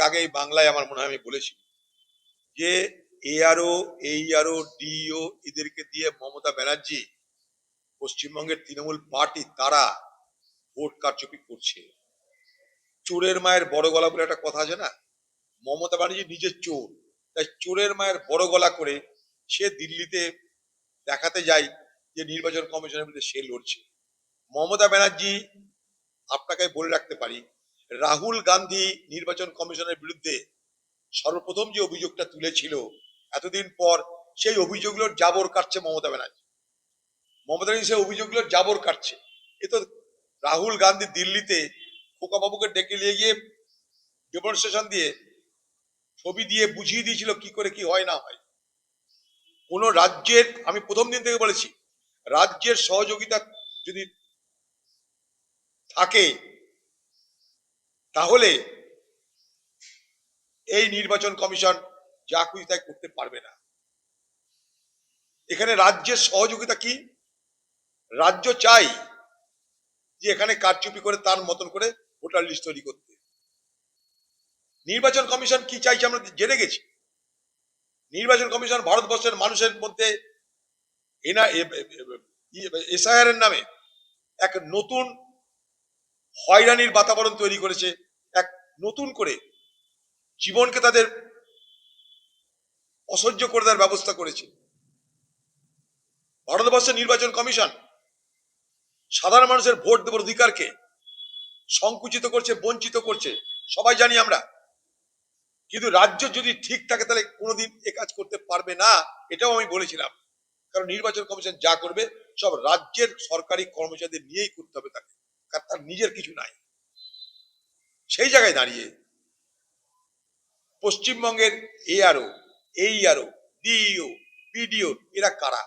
আগে বাংলায় আমার মনে হয় আমি বলেছি যে এআরও এইআরও ডিও এদেরকে দিয়ে মমতা ব্যানার্জি, পশ্চিমবঙ্গের তৃণমূল পার্টি, তারা ভোট কারচুপি করছে। চোরের মায়ের বড় গলা বলে একটা কথা আছে না? মমতা ব্যানার্জি নিজের চোর। তাই চোরের মায়ের বড় গলা করে সে দিল্লিতে দেখাতে যায় যে নির্বাচন কমিশনের বিরুদ্ধে সে লড়ছে। মমতা ব্যানার্জি, আপনাকে বলে রাখতে পারি রাহুল গান্ধী নির্বাচন কমিশনের বিরুদ্ধে সর্বপ্রথম যে অভিযোগটা তুলেছিল, এতদিন পর সেই অভিযোগগুলোর জাবর কাটছে মমতা ব্যানার্জি। মমতা ব্যানার্জি সেই অভিযোগগুলোর জাবর কাটছে। এ তো রাহুল গান্ধী দিল্লিতে খোকাবাবুকে ডেকে নিয়ে গিয়ে ডেমনস্ট্রেশন দিয়ে ছবি দিয়ে বুঝিয়ে দিয়েছিল কি করে কি হয় না হয়। কোন রাজ্যের, আমি প্রথম দিন থেকে বলেছি, রাজ্যের সহযোগিতা যদি থাকে তাহলে এই নির্বাচন কমিশন যা খুশি তাই করতে পারবে না। এখানে রাজ্যের সহযোগিতা কি? রাজ্য চাই যে এখানে কারচুপি করে তার মতন করে ভোটার লিস্ট তৈরি করতে। নির্বাচন কমিশন কি চাইছে আমরা জেনে গেছি। নির্বাচন কমিশন ভারতবর্ষের মানুষের মধ্যে এনা এসআইআর এর নামে এক নতুন হয়রানির বাতাবরণ তৈরি করেছে নতুন করে জীবনকে তাদের অসহ্য করে দেওয়ার ব্যবস্থা করেছে। ভারতবর্ষের নির্বাচন কমিশন সাধারণ মানুষের ভোট দেবার অধিকারকে সংকুচিত করছে, বঞ্চিত করছে। সবাই জানি আমরা। কিন্তু রাজ্য যদি ঠিক থাকে, তাহলে কোনোদিন এ কাজ করতে পারবে না, এটাও আমি বলেছিলাম। কারণ নির্বাচন কমিশন যা করবে, সব রাজ্যের সরকারি কর্মচারীদের নিয়েই করতে হবে তাকে। কারণ তার নিজের কিছু নাই। সেই জায়গায় দাঁড়িয়ে। পশ্চিমবঙ্গের এআরও এইআরও ডিইও পিডিও এরা কারা?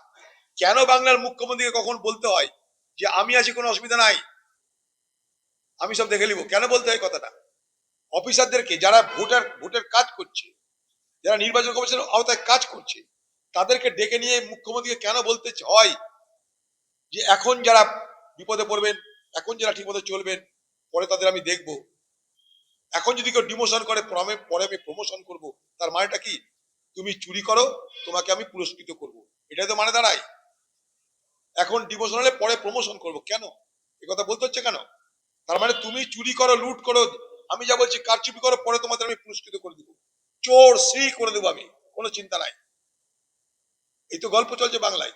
কেন বাংলার মুখ্যমন্ত্রীকে কখন বলতে হয় যে আমি আছি, কোনো অসুবিধা নাই? আমি সব দেখে নিব। কেন বলতে হয় কথাটা? অফিসারদেরকে, যারা ভোটার, ভোটের কাজ করছে, যারা নির্বাচন কমিশনের আওতায় কাজ করছে, তাদেরকে ডেকে নিয়ে মুখ্যমন্ত্রীকে কেন বলতে হয় যে এখন যারা বিপদে পড়বেন, এখন যারা ঠিকমতো চলবেন, পরে তাদের আমি দেখব। এখন যদি কেউ ডিমোশন করে পরে আমি- পরে আমি প্রমোশন করব, তার মানেটা কি? তুমি চুরি করো, তোমাকে আমি পুরস্কৃত করব। এটাই তো মানে দাঁড়ায়। এখন ডিমোশন হলে পরে প্রমোশন করব। কেন? এ কথা বলতে হচ্ছে কেন? তার মানে তুমি চুরি করো, লুট করো, আমি যা বলছি, কারচুপি করো, পরে তোমাদের আমি পুরস্কৃত করে দেবো। চোর শ্রী করে দেবো আমি, কোনো চিন্তা নাই। এই তো গল্প চলছে বাংলায়।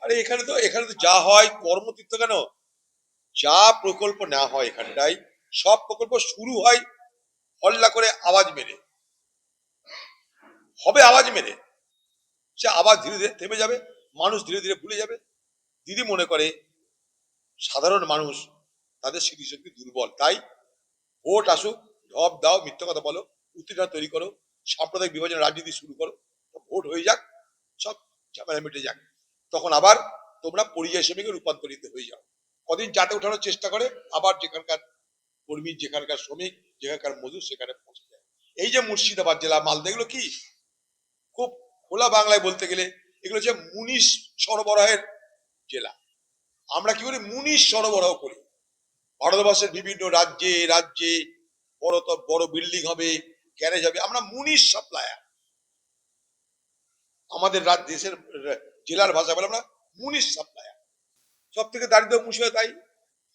আরে এখানে তো এখানে তো যা হয়, কর্মতীর্থ কেন? যা প্রকল্প নেওয়া হয় এখানটায় সব প্রকল্প শুরু হয় হল্লা করে আওয়াজ মেরে। হবে আওয়াজ মেরে। সে আওয়াজ ধীরে ধীরে থেমে যাবে, মানুষ ধীরে ধীরে ভুলে যাবে। দিদি মনে করে, সাধারণ মানুষ তাদের স্মৃতিশক্তি দুর্বল। তাই ভোট আসুক, ঢপ দাও, মিথ্যা কথা বলো, উত্তেজনা তৈরি করো, সাম্প্রদায়িক বিভাজন রাজনীতি শুরু করো। ভোট হয়ে যাক, সব ঝামেলা মিটে যাক। তখন আবার তোমরা পরিযায়ী শ্রমিকে রূপান্তরিত হয়ে যাও। কদিন যাতে ওঠানোর চেষ্টা করে, আবার যেখানকার কর্মী, যেখানকার শ্রমিক, যেখানকার মজুর, সেখানে পৌঁছে যায়। এই যে মুর্শিদাবাদ জেলা মালদা এগুলো কি? খুব খোলা বাংলায় বলতে গেলে, এগুলো হচ্ছে মুনিশ সরবরাহের জেলা। আমরা কি করি? মুনিশ সরবরাহ করি। ভারতবর্ষের বিভিন্ন রাজ্যে রাজ্যে বড় তো বড় বিল্ডিং হবে, গ্যারেজ হবে, আমরা মুনিশ সাপ্লায়ার। আমাদের দেশের জেলার ভাষা বলে আমরা মুনিশ সাপ্লায়ার। সব থেকে দারিদ্র মুর্শিদাবাদ তাই।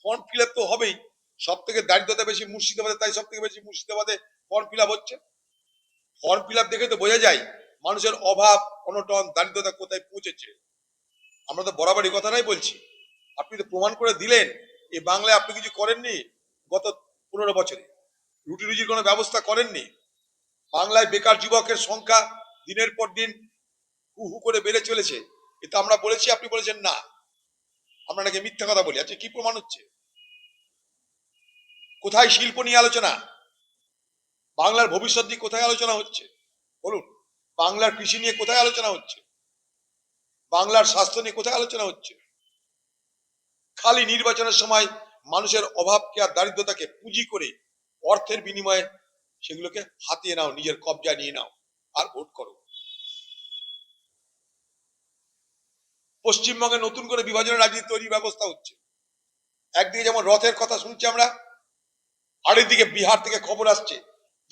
ফর্ম ফিল তো হবেই। সব থেকে দারিদ্রতা বেশি মুর্শিদাবাদে, তাই সব থেকে বেশি মুর্শিদাবাদে ফর্ম ফিল হচ্ছে। ফর্ম ফিল দেখে তো বোঝা যায়, মানুষের অভাব, অনটন, দারিদ্রতা কোথায় পৌঁছেছে। আমরা তো বরাবরই কথাটাই বলছি। আপনি তো প্রমাণ করে দিলেন এই বাংলায় আপনি কিছু করেননি গত পনেরো বছরে। রুটি রুজির কোনো ব্যবস্থা করেননি। বাংলায় বেকার যুবকের সংখ্যা দিনের পর দিন হু হু করে বেড়ে চলেছে। এটা আমরা বলেছি, আপনি বলেছেন না। আমরা নাকি মিথ্যা কথা বলি। আচ্ছা কি প্রমাণ হচ্ছে? কোথায় শিল্প নিয়ে আলোচনা? বাংলার ভবিষ্যৎ নিয়ে কোথায় আলোচনা হচ্ছে? বলুন, বাংলার কৃষি নিয়ে কোথায় আলোচনা হচ্ছে? বাংলার স্বাস্থ্য নিয়ে কোথায় আলোচনা হচ্ছে? খালি নির্বাচনের সময় মানুষের অভাবকে আর দারিদ্রতাকে পুঁজি করে অর্থের বিনিময়ে সেগুলোকে হাতিয়ে নাও, নিজের কবজা নিয়ে নাও আর ভোট করো। পশ্চিমবঙ্গে নতুন করে বিভাজনের রাজনীতি তৈরির ব্যবস্থা হচ্ছে। একদিকে যেমন রথের কথা শুনছি আমরা আর এদিকে বিহার থেকে খবর আসছে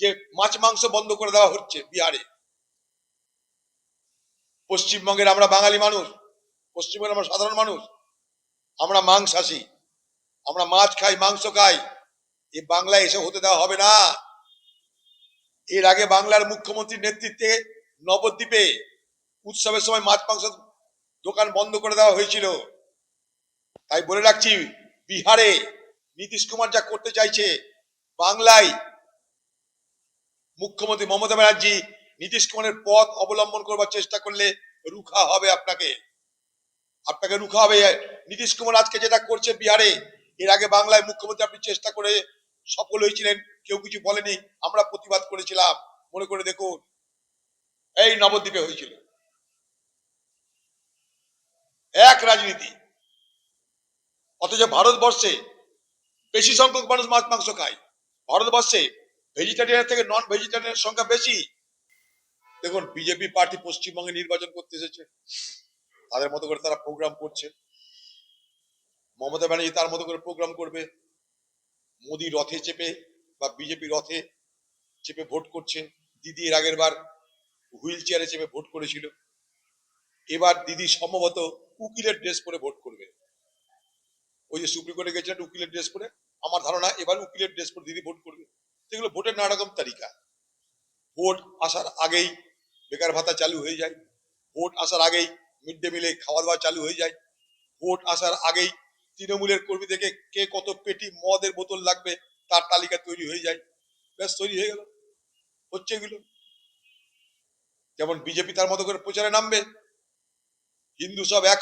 যে মাছ, মাংস বন্ধ করে দেওয়া হচ্ছে বিহারে। পশ্চিমবঙ্গের আমরা বাঙালি মানুষ, পশ্চিমবঙ্গের আমরা সাধারণ মানুষ, আমরা মাংসাশী আমরা মাছ খাই, মাংস খাই, এ বাংলায় এসে হতে দেওয়া হবে না। এর আগে বাংলার মুখ্যমন্ত্রীর নেতৃত্বে নবদ্বীপে উৎসবের সময় মাছ, মাংস দোকান বন্ধ করে দেওয়া হয়েছিল। তাই বলে রাখছি, বিহারে নীতিশ কুমার যা করতে চাইছে বাংলায় মুখ্যমন্ত্রী মমতা ব্যানার্জি নীতিশ কুমারের পথ অবলম্বন করবার চেষ্টা করলে রুখা হবে আপনাকে। আপনাকে রুখা হবে। নীতিশ কুমার আজকে যেটা করছে বিহারে, এর আগে বাংলায় মুখ্যমন্ত্রী আপনি চেষ্টা করে সফল হয়েছিলেন, কেউ কিছু বলেনি, আমরা প্রতিবাদ করেছিলাম। মনে করে দেখুন, এই নবদ্বীপে হয়েছিল। এক রাজনীতি, অথচ ভারতবর্ষে বেশি সংখ্যক মানুষ মাছ মাংস খায়। ভারতবর্ষে ভেজিটেরিয়ান থেকে নন ভেজিটেরিয়ানের সংখ্যা বেশি। দেখুন বিজেপি পার্টি পশ্চিমবঙ্গে নির্বাচন করতে এসেছে। তাদের মতো করে তারা প্রোগ্রাম করছে। মমতা ব্যানার্জি তার মতো করে প্রোগ্রাম করবে। মোদি রথে চেপে বা বিজেপি রথে চেপে ভোট করছে। দিদি এর আগের বার হুইল চেয়ারে চেপে ভোট করেছিল। এবার দিদি সম্ভবত উকিলের ড্রেস পরে ভোট করবে। ওই যে সুপ্রিম কোর্টে গেছিলেন উকিলের ড্রেস পরে। আমার ধারণা এবার উকিলের ড্রেস পরে দিদি ভোট করবে। সেগুলো ভোটের নানা রকম তালিকা। ভোট আসার আগেই বেকার ভাতা চালু হয়ে যায়। ভোট আসার আগেই মিড ডে মিলে খাওয়া দাওয়া চালু হয়ে যায়। ভোট আসার আগেই তৃণমূলের কর্মী থেকে কে কত পেটি মদের বোতল লাগবে তার তালিকা তৈরি হয়ে যায়। ব্যাস, তৈরি হয়ে গেল। হচ্ছে এগুলো। যেমন বিজেপি তার মতো করে প্রচারে নামবে, হিন্দু সব এক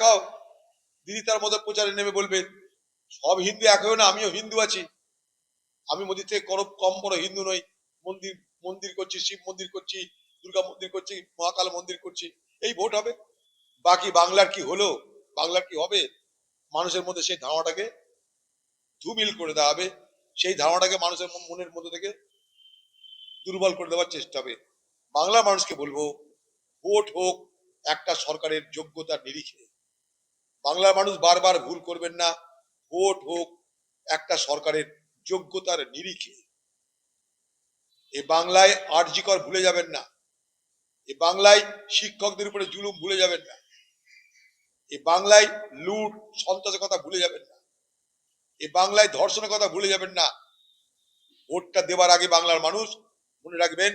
দিদি তার মতো প্রচারে নেমে বলবে সব হিন্দু এক হয়েও না, আমিও হিন্দু আছি। আমি মোদির থেকে করব কম বড় হিন্দু নই। মন্দির মন্দির করছি, শিব মন্দির করছি, দুর্গা মন্দির করছি, মহাকাল মন্দির করছি। এই ভোট হবে। বাকি বাংলার কি হলো, বাংলার কি হবে, মানুষের মধ্যে সেই ধারণাটাকে ধুমিল করে দেওয়া হবে। সেই ধারণাটাকে মানুষের মনের মধ্যে থেকে দুর্বল করে দেওয়ার চেষ্টা হবে। বাংলার মানুষকে বলব, ভোট হোক একটা সরকারের যোগ্যতার নিরিখে। বাংলার মানুষ বারবার ভুল করবেন না। ভোট হোক, একটা সরকারের যোগ্যতার নিরিখে। এ বাংলায় আর্জিকর ভুলে যাবেন না। এ বাংলায় শিক্ষকদের উপরে জুলুম ভুলে যাবেন না। এ বাংলায় লুট, সন্ত্রাসের কথা ভুলে যাবেন না। এ বাংলায় ধর্ষণের কথা ভুলে যাবেন না। ভোটটা দেওয়ার আগে বাংলার মানুষ মনে রাখবেন,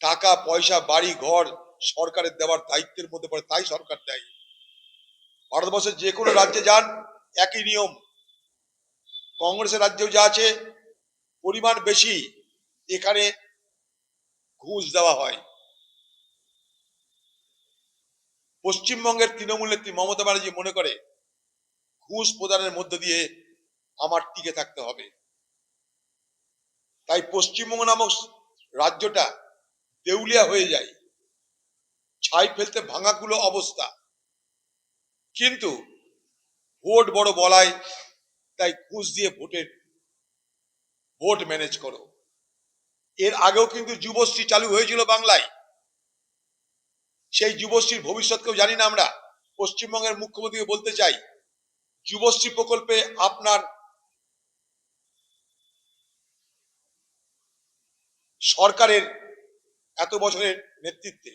টাকা, পয়সা, বাড়ি, ঘর সরকারের দেওয়ার দায়িত্বের মধ্যে পড়ে, তাই সরকার দেয় ভারতবর্ষের যে কোনো রাজ্যে যান, একই নিয়ম। কংগ্রেসের রাজ্যেও যা আছে, পরিমাণ বেশি এখানে ঘুষ দেওয়া হয়। পশ্চিমবঙ্গের তৃণমূল নেত্রী মমতা ব্যানার্জি মনে করে, ঘুষ প্রদানের মধ্য দিয়ে আমার টিকে থাকতে হবে। তাই পশ্চিমবঙ্গ নামক রাজ্যটা দেউলিয়া হয়ে যায়। ছাই ফেলতে ভাঙাগুলো অবস্থা। কিন্তু ভোট বড় বলায় তাই ঘুষ দিয়ে ভোটের, ভোট ম্যানেজ করো। এর আগেও কিন্তু যুবশ্রী চালু হয়েছিল বাংলায়। সেই যুবশ্রীর ভবিষ্যৎকেও জানি না আমরা। পশ্চিমবঙ্গের মুখ্যমন্ত্রীকে বলতে চাই, যুবশ্রী প্রকল্পে আপনার সরকারের এত বছরের নেতৃত্বে,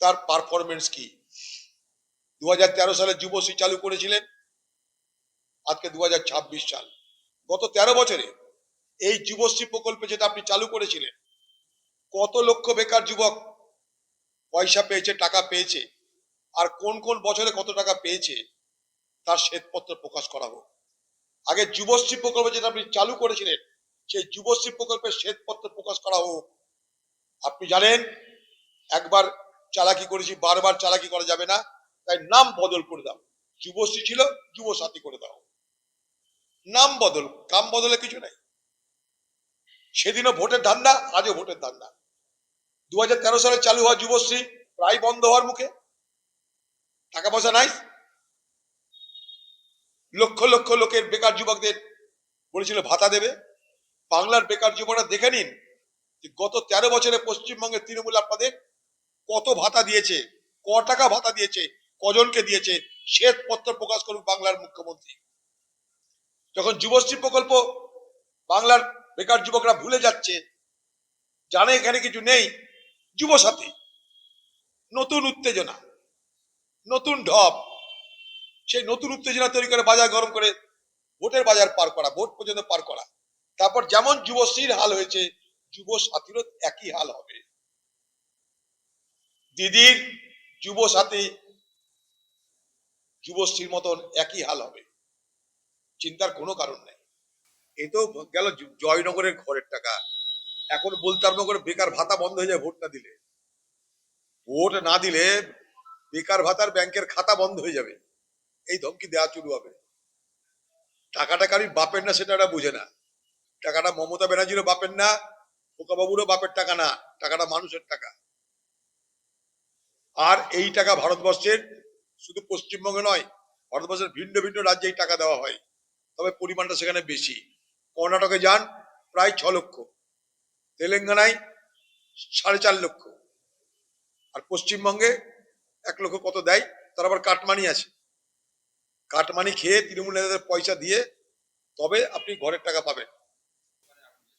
তার পারফরমেন্স কি? দু হাজার তেরো সালে যুবশ্রী চালু করেছিলেন। আজকে দু হাজার ছাব্বিশ সাল। গত তেরো বছরে এই যুবশ্রী প্রকল্পে যেটা আপনি চালু করেছিলেন, কত লক্ষ বেকার যুবক পয়সা পেয়েছে, টাকা পেয়েছে, আর কোন কোন বছরে কত টাকা পেয়েছে, তার শ্বেতপত্র প্রকাশ করা হোক। আগে যুবশ্রী প্রকল্প যেটা আপনি চালু করেছিলেন, সেই যুবশ্রী প্রকল্পের শ্বেতপত্র প্রকাশ করা হোক। আপনি জানেন, একবার চালাকি করেছি, বারবার চালাকি করা যাবে না। তাই নাম বদল করে দাও। যুবশ্রী ছিল যুব সাথী করে দাও। নাম বদল, কাম বদলে কিছু নাই। সেদিনও ভোটের ধান্দা, আজও ভোটের ধান্দা। দুই হাজার তেরো সালে চালু হওয়া যুবশ্রী প্রায় বন্ধ হওয়ার মুখে। টাকা পয়সা নাই। লক্ষ লক্ষ লোকের বেকার যুবকদের বলেছিল ভাতা দেবে। বাংলার বেকার যুবকরা দেখে নিন যে গত তেরো বছরে পশ্চিমবঙ্গের তৃণমূল আপনাদের কত ভাতা দিয়েছে, ক টাকা ভাতা দিয়েছে কজনকে দিয়েছে, শ্বেতপত্র প্রকাশ করুক বাংলার মুখ্যমন্ত্রী। যখন যুবশ্রী প্রকল্প বাংলার বেকার যুবকরা ভুলে যাচ্ছে, জানে এখানে কিছু নেই, যুবসাথী, নতুন উত্তেজনা, নতুন ঢপ, সেই নতুন উত্তেজনা তৈরি করে বাজার গরম করে ভোটের বাজার পার করা, ভোট পর্যন্ত পার করা। তারপর যেমন যুবশ্রীর হাল হয়েছে যুব সাথীরও একই হাল হবে। দিদির যুব সাথী যুবশ্রীর মতন একই হাল হবে। চিন্তার কোনো কারণ নেই। এ তো গেল জয়নগরের ঘরের টাকা। এখন বলতে আরম্ভ করে বেকার ভাতা বন্ধ হয়ে যায় ভোট না দিলে। ভোট না দিলে বেকার ভাতার ব্যাংকের খাতা বন্ধ হয়ে যাবে। এই ধমকি দেওয়া শুরু হবে। টাকাটা কারির বাপের না সেটা বুঝে না। টাকাটা মমতা ব্যানার্জিরও বাপের না বাবুরও বাপের টাকা না। টাকাটা মানুষের টাকা। আর এই টাকা ভারতবর্ষের শুধু পশ্চিমবঙ্গে নয়, ভারতবর্ষের ভিন্ন ভিন্ন রাজ্যে এই টাকা দেওয়া হয়। তবে পরিমাণটা সেখানে বেশি। কর্ণাটকে যান প্রায় ছ লক্ষ। তেলেঙ্গানায় সাড়ে চার লক্ষ। আর পশ্চিমবঙ্গে এক লক্ষ কত দেয়, তার আবার কাটমানি আছে। কাটমানি খেয়ে তৃণমূল নেতাদের পয়সা দিয়ে তবে আপনি ঘরের টাকা পাবেন।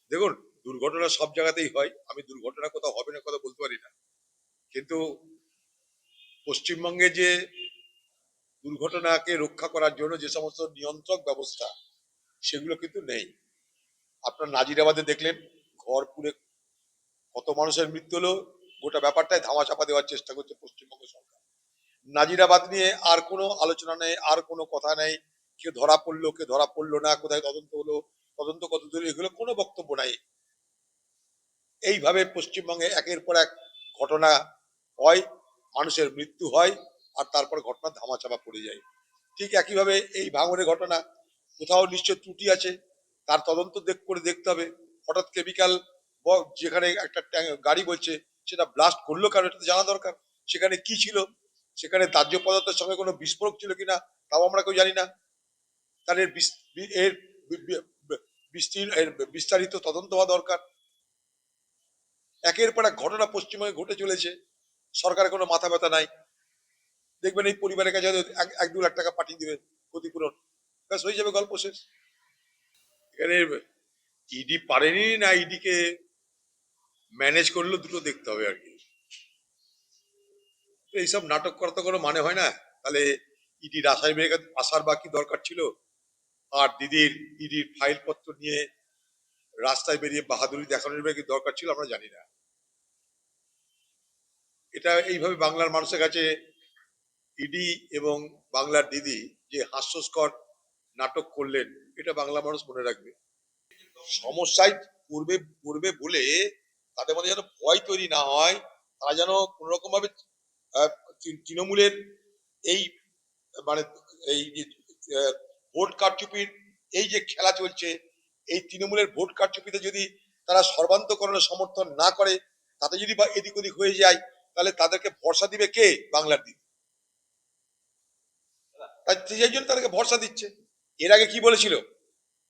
দেখুন, দুর্ঘটনা সব জায়গাতেই হয়। আমি দুর্ঘটনা কোথাও হবে না, কথা বলতে পারি না। কিন্তু পশ্চিমবঙ্গে যে দুর্ঘটনাকে রক্ষা করার জন্য যে সমস্ত নিয়ন্ত্রক ব্যবস্থা, সেগুলো কিন্তু নেই। আপনার নাজিরাবাদে দেখলেন, ঘর পুড়ে কত মানুষের মৃত্যু হলো, গোটা ব্যাপারটাই ধামাচাপা দেওয়ার চেষ্টা করছে পশ্চিমবঙ্গ সরকার। নাজিরাবাদ নিয়ে আর কোনো আলোচনা নেই, আর কোনো কথা নেই কে ধরা পড়ল কে ধরা পড়ল না, কোথায় তদন্ত হলো, তদন্ত কত দূর, এগুলো কোনো বক্তব্য নাই। এইভাবে পশ্চিমবঙ্গে একের পর এক ঘটনা হয়, মানুষের মৃত্যু হয় আর তারপর ঘটনা ধামাচাপা পড়ে যায়। ঠিক একইভাবে এই ভাঙনের ঘটনা, কোথাও নিশ্চয় ত্রুটি আছে, তার তদন্ত দেখ, করে দেখতে হবে। হঠাৎ কেমিক্যাল যেখানে একটা গাড়ি বলছে, সেটা ব্লাস্ট করল কারণ এটা জানা দরকার। সেখানে কি ছিল? সেখানে দাহ্য পদার্থের সঙ্গে কোনো বিস্ফোরক ছিল কিনা, তাও আমরা কেউ জানি না। তার এর এর বিস্তারিত তদন্ত হওয়া দরকার। একের পর এক ঘটনা পশ্চিমবঙ্গে ঘটে চলেছে। সরকারের কোনো মাথা ব্যথা নাই। দেখবেন এই পরিবারের কাছে এক- দু লাখ টাকা পাঠিয়ে দিবে ক্ষতিপূরণ। ব্যাস, হয়ে যাবে গল্প শেষ। এখানে ইডি পারেনি না ইডিকে ম্যানেজ করল দুটো দেখতে হবে আর কি। এইসব নাটক করা তো কোনো মানে হয় না। তাহলে ইডির আশায় বেরিয়ে আসার বাকি দরকার ছিল? আর দিদির ইডির ফাইলপত্র নিয়ে রাস্তায় বেরিয়ে বাহাদুরি দেখানোর কি দরকার ছিল আমরা জানি না। এটা এইভাবে বাংলার মানুষের কাছে ইডি এবং বাংলার দিদি যে হাস্যস্কর নাটক করলেন এটা বাংলা মানুষ মনে রাখবে। সমস্যায় পূর্বে পূর্বে বলে তাদের মধ্যে যেন ভয় তৈরি না হয় তারা যেন কোন রকম ভাবে তৃণমূলের এই মানে এই যে, ভোট কারচুপির এই যে খেলা চলছে এই তৃণমূলের ভোট কারচুপিতে যদি তারা সর্বান্তকরণে সমর্থন না করে তাতে যদি বা এদিক ওদিক হয়ে যায় তাহলে তাদেরকে ভরসা দিবে কে? বাংলার দিক তাই সেই জন্য তাদেরকে ভরসা দিচ্ছে। এর আগে কি বলেছিল?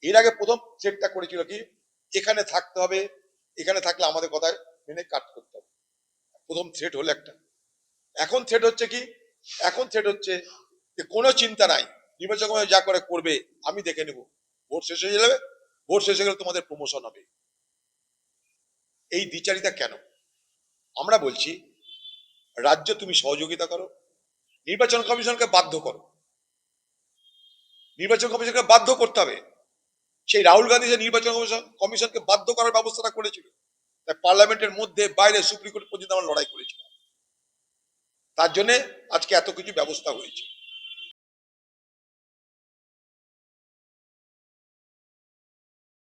এর আগে প্রথম সেটটা করেছিল কি? এখানে থাকতে হবে, এখানে থাকলে আমাদের কথা মেনে কাট করতে হবে। প্রথম থ্রেট হলো একটা। এখন থ্রেট হচ্ছে কি? এখন থ্রেট হচ্ছে যে কোনো চিন্তা নাই। নির্বাচন যা করে করবে, আমি দেখে নেব। ভোট শেষ হয়ে যাবে, ভোট শেষ হয়ে গেলে তোমাদের প্রমোশন হবে। এই দ্বিচারিতা কেন? আমরা বলছি, রাজ্য তুমি সহযোগিতা করো, নির্বাচন কমিশনকে বাধ্য করো। নির্বাচন কমিশনকে বাধ্য করতে হবে। সেই রাহুল গান্ধী যে নির্বাচন কমিশন, কমিশনকে বাধ্য করার ব্যবস্থাটা করেছিল। তাই পার্লামেন্টের মধ্যে, বাইরে সুপ্রিম কোর্ট পর্যন্ত আমরা লড়াই করেছিলাম। তার জন্যে আজকে এত কিছু ব্যবস্থা হয়েছে।